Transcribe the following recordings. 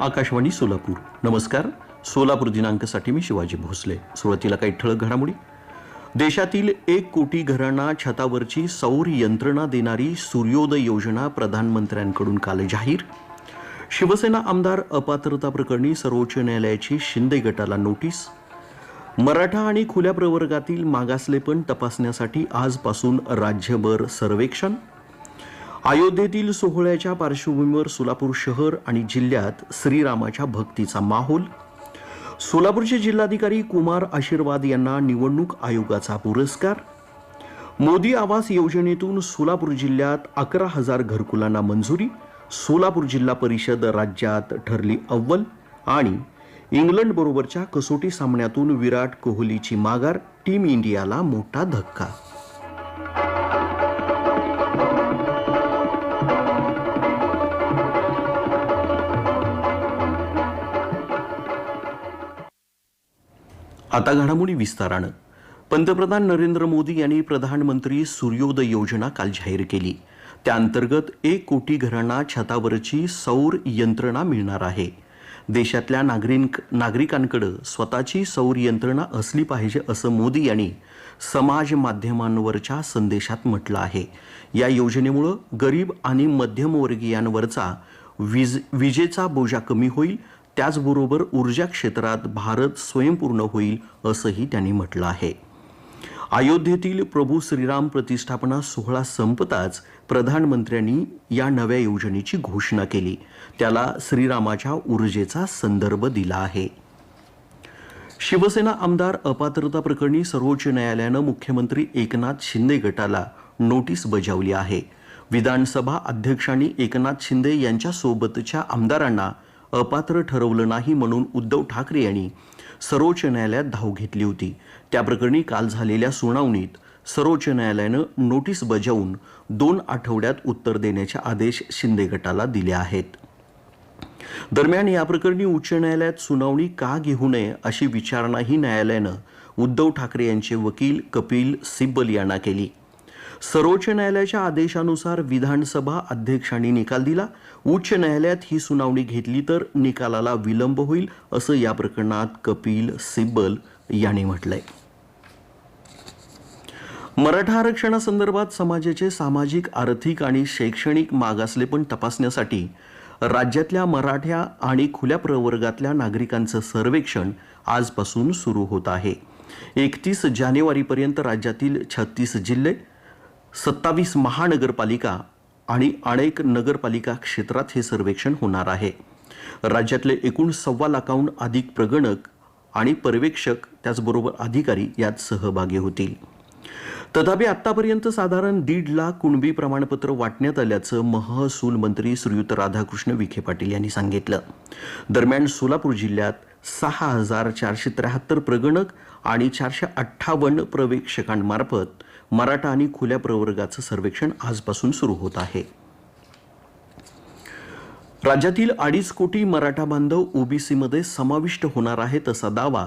आकाशवाणी सोलापूर. नमस्कार. सोलापूर दिनांकसाठी मी शिवाजी भोसले. सुरुवातीला काही ठळक घडामोडी. देशातील एक कोटी घरांना छतावरची सौर यंत्रणा देणारी सूर्योदय योजना प्रधानमंत्र्यांकडून काल जाहीर. शिवसेना आमदार अपात्रता प्रकरणी सर्वोच्च न्यायालयाची शिंदे गटाला नोटीस. मराठा आणि खुल्या प्रवर्गातील मागासलेपण तपासण्यासाठी आजपासून राज्यभर सर्वेक्षण. अयोध्येतील सोहळ्याच्या पार्श्वभूमीवर सोलापूर शहर आणि जिल्ह्यात श्रीरामाच्या भक्तीचा माहोल. सोलापूरचे जिल्हाधिकारी कुमार आशीर्वाद यांना निवडणूक आयोगाचा पुरस्कार. मोदी आवास योजनेतून सोलापूर जिल्ह्यात अकरा हजार घरकुलांना मंजुरी. सोलापूर जिल्हा परिषद राज्यात ठरली अव्वल आणि इंग्लंड बरोबरच्या कसोटी सामन्यातून विराट कोहलीची माघार टीम इंडियाला मोठा धक्का. आता घडामोडी विस्तारानं. पंतप्रधान नरेंद्र मोदी यांनी प्रधानमंत्री सूर्योदय योजना काल जाहीर केली. त्याअंतर्गत एक कोटी घरांना छतावरची सौर यंत्रणा मिळणार आहे. देशातल्या नागरिक नागरिकांकडं स्वतःची सौर यंत्रणा असली पाहिजे असं मोदी यांनी समाज माध्यमांवरच्या संदेशात म्हटलं आहे. या योजनेमुळं गरीब आणि मध्यमवर्गीयांवरचा वीज विजेचा बोजा कमी होईल त्याचबरोबर ऊर्जा क्षेत्रात भारत स्वयंपूर्ण होईल असंही त्यांनी म्हटलं आहे. अयोध्येतील प्रभू श्रीराम प्रतिष्ठापना सोहळा संपताच प्रधानमंत्र्यांनी या नव्या योजनेची घोषणा केली. त्याला श्रीरामाच्या ऊर्जेचा संदर्भ दिला आहे. शिवसेना आमदार अपात्रता प्रकरणी सर्वोच्च न्यायालयानं मुख्यमंत्री एकनाथ शिंदे गटाला नोटीस बजावली आहे. विधानसभा अध्यक्षांनी एकनाथ शिंदे यांच्यासोबतच्या आमदारांना अपात्र ठरवलं नाही म्हणून उद्धव ठाकरे यांनी सर्वोच्च न्यायालयात धाव घेतली होती. त्याप्रकरणी काल झालेल्या सुनावणीत सर्वोच्च न्यायालयानं नोटीस बजावून दोन आठवड्यात उत्तर देण्याचे आदेश शिंदे गटाला दिले आहेत. दरम्यान या प्रकरणी उच्च न्यायालयात सुनावणी का घेऊ नये अशी विचारणाही न्यायालयानं उद्धव ठाकरे यांचे वकील कपिल सिब्बल यांना केली. सर्वोच्च न्यायालयाच्या आदेशानुसार विधानसभा अध्यक्षांनी निकाल दिला. उच्च न्यायालयात ही सुनावणी घेतली तर निकालाला विलंब होईल असं या प्रकरणात कपिल सिब्बल यांनी म्हटलंय. मराठा आरक्षणासंदर्भात समाजाचे सामाजिक आर्थिक आणि शैक्षणिक मागासलेपण तपासण्यासाठी राज्यातल्या मराठ्या आणि खुल्या प्रवर्गातल्या नागरिकांचं सर्वेक्षण आजपासून सुरू होत आहे. एकतीस जानेवारीपर्यंत राज्यातील छत्तीस जिल्हे सत्तावीस महानगरपालिका आणि अनेक नगरपालिका क्षेत्रात हे सर्वेक्षण होणार आहे. राज्यातले एकूण सव्वा लाखाहून अधिक प्रगणक आणि पर्यवेक्षक त्याचबरोबर अधिकारी यात सहभागी होतील. तथापि आतापर्यंत साधारण दीड लाख कुणबी प्रमाणपत्र वाटण्यात आल्याचं महसूल मंत्री श्रीयुत राधाकृष्ण विखे पाटील यांनी सांगितलं. दरम्यान सोलापूर जिल्ह्यात सहा हजार चारशे त्र्याहत्तर प्रगणक आणि चारशे अठ्ठावन्न प्रवेक्षकांमार्फत मराठा आणि खुल्या प्रवर्गाचं सर्वेक्षण आजपासून सुरू होत आहे. राज्यातील अडीच कोटी मराठा बांधव ओबीसीमध्ये समाविष्ट होणार आहेत असा दावा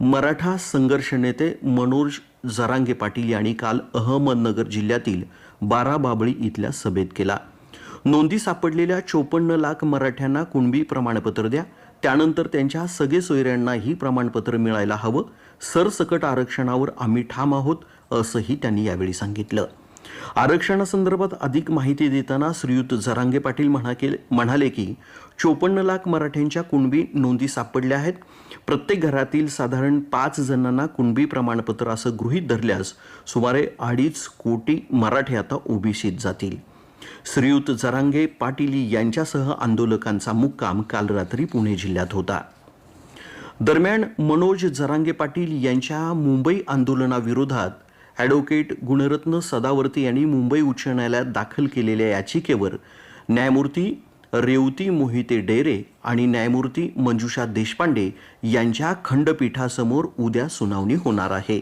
मराठा संघर्ष नेते मनोज जरांगे पाटील यांनी काल अहमदनगर जिल्ह्यातील बाराबाबळी इथल्या सभेत केला. नोंदी सापडलेल्या चोपन्न लाख मराठ्यांना कुणबी प्रमाणपत्र द्या. त्यानंतर त्यांच्या सगळे सोयऱ्यांनाही प्रमाणपत्र मिळायला हवं. सरसकट आरक्षणावर आम्ही ठाम आहोत. असंही त्यांनी यावेळी सांगितलं. आरक्षणासंदर्भात अधिक माहिती देताना श्रीयुत जरांगे पाटील म्हणाके म्हणाले की चोपन्न लाख मराठ्यांच्या कुणबी नोंदी सापडल्या आहेत. प्रत्येक घरातील साधारण पाच जणांना कुणबी प्रमाणपत्र असं गृहीत धरल्यास सुमारे अडीच कोटी मराठे आता ओबीसीत जातील. श्रीयुत जरांगे पाटील यांच्यासह आंदोलकांचा मुक्काम काल रात्री पुणे जिल्ह्यात होता. दरम्यान मनोज जरांगे पाटील यांच्या मुंबई आंदोलनाविरोधात ॲडव्होकेट गुणरत्न सदावर्ती यांनी मुंबई उच्च न्यायालयात दाखल केलेल्या याचिकेवर न्यायमूर्ती रेवती मोहिते डेरे आणि न्यायमूर्ती मंजुषा देशपांडे यांच्या खंडपीठासमोर उद्या सुनावणी होणार आहे.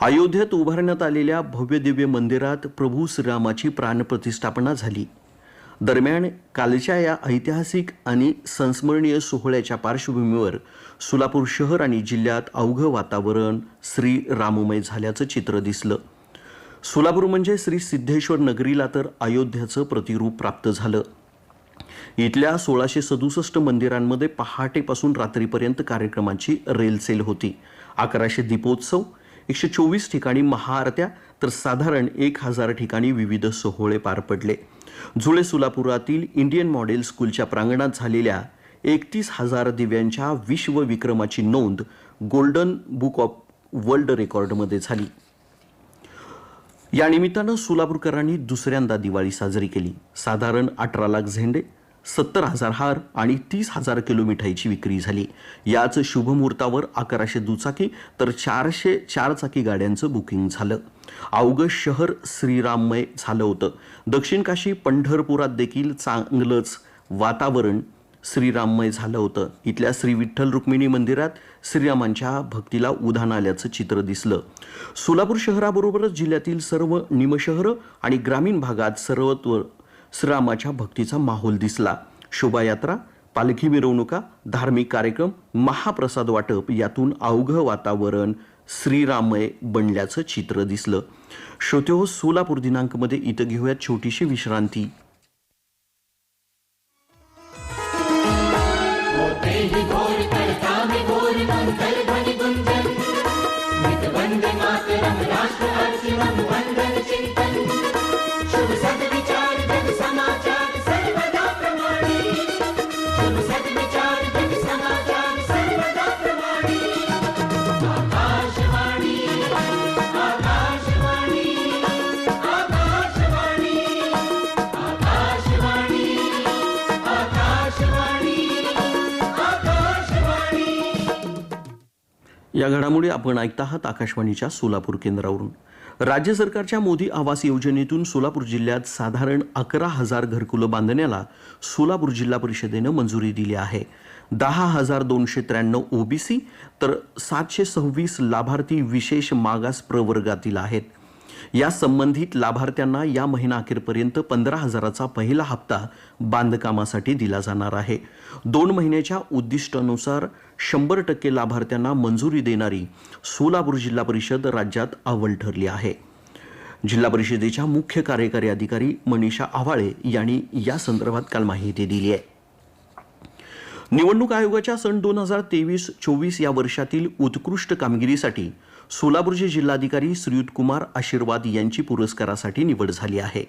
अयोध्येत उभारण्यात आलेल्या भव्य दिव्य मंदिरात प्रभू श्रीरामाची प्राणप्रतिष्ठापना झाली. दरम्यान कालच्या या ऐतिहासिक आणि संस्मरणीय सोहळ्याच्या पार्श्वभूमीवर सोलापूर शहर आणि जिल्ह्यात अवघं वातावरण श्री राममय झाल्याचं चित्र दिसलं. सोलापूर म्हणजे श्री सिद्धेश्वर नगरीला तर अयोध्याचं प्रतिरूप प्राप्त झालं. इथल्या सोळाशे सदुसष्ट मंदिरांमध्ये पहाटेपासून रात्रीपर्यंत कार्यक्रमाची रेलसेल होती. अकराशे दीपोत्सव एकशे चोवीस ठिकाणी महाआरत्या तर साधारण एक हजार ठिकाणी विविध सोहळे पार पडले. जुळे सोलापुरातील इंडियन मॉडेल स्कूलच्या प्रांगणात झालेल्या एकतीस हजार दिव्यांच्या विश्वविक्रमाची नोंद गोल्डन बुक ऑफ वर्ल्ड रेकॉर्डमध्ये झाली. या निमित्तानं सोलापूरकरांनी दुसऱ्यांदा दिवाळी साजरी केली. साधारण अठरा लाख झेंडे सत्तर हजार हार आणि तीस हजार किलो मिठाईची विक्री झाली. याच शुभमुहूर्तावर अकराशे दुचाकी तर चारशे चारचाकी गाड्यांचं बुकिंग झालं. अवघं शहर श्रीराममय झालं होतं. दक्षिण काशी पंढरपुरात देखील चांगलंच वातावरण श्रीराममय झालं होतं. इथल्या श्री विठ्ठल रुक्मिणी मंदिरात श्रीरामांच्या भक्तीला उधाण आल्याचं चित्र दिसलं. सोलापूर शहराबरोबरच जिल्ह्यातील सर्व निमशहरं आणि ग्रामीण भागात सर्वत्र श्रीरामाच्या भक्तीचा माहोल दिसला. शोभायात्रा पालखी मिरवणुका धार्मिक कार्यक्रम महाप्रसाद वाटप यातून अवघं वातावरण श्रीरामय बनल्याचं चित्र दिसलं. श्रोते हो सोलापूर दिनांकमध्ये इथं घेऊयात छोटीशी विश्रांती. या घडामोडी आपण ऐकत आहात आकाशवाणीच्या सोलापूर केंद्रावरून. राज्य सरकारच्या मोदी आवास योजनेतून सोलापूर जिल्ह्यात साधारण अकरा हजार घरकुलं बांधण्याला सोलापूर जिल्हा परिषदेनं मंजुरी दिली आहे. दहा हजार दोनशे त्र्याण्णव ओबीसी तर सातशे सव्वीस लाभार्थी विशेष मागास प्रवर्गातील आहेत. या संबंधित लाभार्थ्यांना या महिना अखेरपर्यंत पंधरा हजाराचा पहिला हप्ता बांधकामासाठी दिला जाणार आहे. दोन महिन्याच्या उद्दिष्टानुसार शंभर टक्के लाभार्थ्यांना मंजुरी देणारी सोलापूर जिल्हा परिषद राज्यात अव्वल ठरली आहे. जिल्हा परिषदेच्या मुख्य कार्यकारी अधिकारी मनीषा आव्हाळे यांनी या संदर्भात काल माहिती दिली आहे. निवडणूक आयोगाच्या सन दोन हजार तेवीस चोवीस या वर्षातील उत्कृष्ट कामगिरीसाठी सोलापूरचे जिल्हाधिकारी श्रीयुत कुमार आशीर्वाद यांची पुरस्कारासाठी निवड झाली आहे.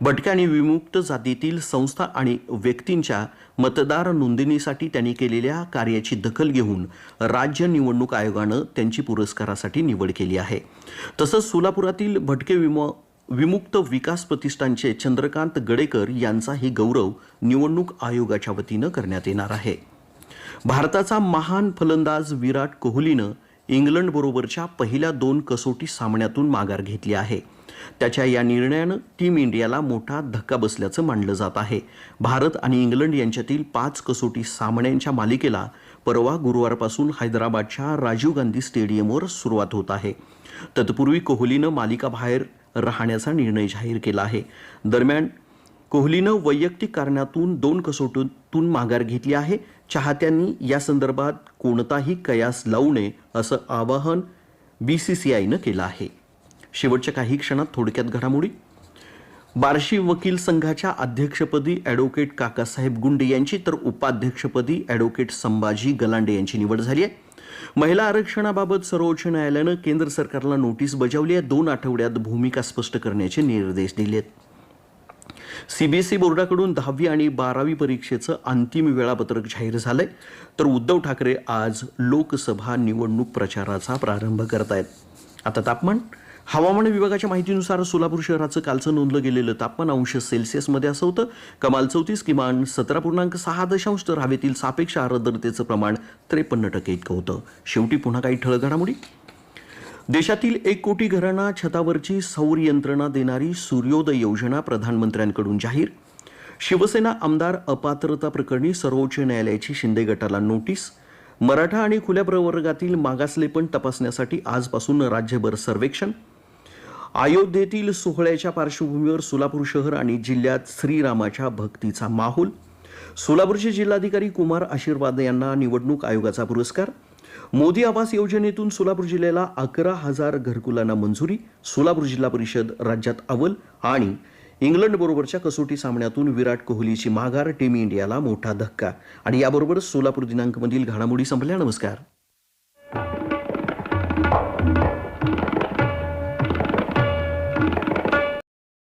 भटक्या आणि विमुक्त जातीतील संस्था आणि व्यक्तींच्या मतदार नोंदणीसाठी त्यांनी केलेल्या कार्याची दखल घेऊन राज्य निवडणूक आयोगानं त्यांची पुरस्कारासाठी निवड केली आहे. तसंच सोलापुरातील भटके विम विमुक्त विकास प्रतिष्ठानचे चंद्रकांत गडेकर यांचाही गौरव निवडणूक आयोगाच्या वतीनं करण्यात येणार आहे. भारताचा महान फलंदाज विराट कोहलीनं इंग्लंडबरोबरच्या पहिल्या दोन कसोटी सामन्यातून माघार घेतली आहे. त्याच्या या निर्णयानं टीम इंडियाला मोठा धक्का बसल्याचं मानलं जात आहे. भारत आणि इंग्लंड यांच्यातील पाच कसोटी सामन्यांच्या मालिकेला परवा गुरुवारपासून हैदराबादच्या राजीव गांधी स्टेडियमवर सुरुवात होत आहे. तत्पूर्वी कोहलीनं मालिकाबाहेर राहण्याचा निर्णय जाहीर केला आहे. दरम्यान कोहलीनं वैयक्तिक कारणातून दोन कसोटीतून माघार घेतली आहे. चाहत्यांनी या संदर्भात कोणताही कयास लावू नये असं आवाहन बी सी सी आयनं केलं आहे. शेवटच्या काही क्षणात थोडक्यात घडामोडी. बार्शी वकील संघाच्या अध्यक्षपदी ॲडव्होकेट काकासाहेब गुंडे यांची तर उपाध्यक्षपदी ॲडव्होकेट संभाजी गलांडे यांची निवड झाली आहे. महिला आरक्षणाबाबत सर्वोच्च न्यायालयानं केंद्र सरकारला नोटीस बजावली आहे. दोन आठवड्यात भूमिका स्पष्ट करण्याचे निर्देश दिले आहेत. सीबीएसई बोर्डाकडून दहावी आणि बारावी परीक्षेचं अंतिम वेळापत्रक जाहीर झालंय. तर उद्धव ठाकरे आज लोकसभा निवडणूक प्रचाराचा प्रारंभ करतायत. आता तापमान? हवामान विभागाच्या माहितीनुसार सोलापूर शहराचं कालचं नोंदलं गेलेलं तापमान अंश सेल्सिअसमध्ये असं होतं कमाल चौतीस किमान सतरा पूर्णांक सहा दशांश तर हवेतील सापेक्ष आर्द्रतेचं प्रमाण त्रेपन्न टक्के इतकं होतं. शेवटी पुन्हा काही ठळक घडामोडी. देशातील एक कोटी घरांना छतावरची सौर यंत्रणा देणारी सूर्योदय योजना प्रधानमंत्र्यांकडून जाहीर. शिवसेना आमदार अपात्रता प्रकरणी सर्वोच्च न्यायालयाची शिंदे गटाला नोटीस. मराठा आणि खुल्या प्रवर्गातील मागासलेपण तपासण्यासाठी आजपासून राज्यभर सर्वेक्षण. अयोध्येतील सोहळ्याच्या पार्श्वभूमीवर सोलापूर शहर आणि जिल्ह्यात श्रीरामाच्या भक्तीचा माहोल. सोलापूरचे जिल्हाधिकारी कुमार आशीर्वाद यांना निवडणूक आयोगाचा पुरस्कार. मोदी आवास योजनेतून सोलापूर जिल्ह्याला अकरा हजार घरकुलांना मंजुरी. सोलापूर जिल्हा परिषद राज्यात अव्वल आणि इंग्लंडबरोबरच्या कसोटी सामन्यातून विराट कोहलीची माघार टीम इंडियाला मोठा धक्का. आणि याबरोबर सोलापूर दिनांकमधील घडामोडी संपल्या. नमस्कार.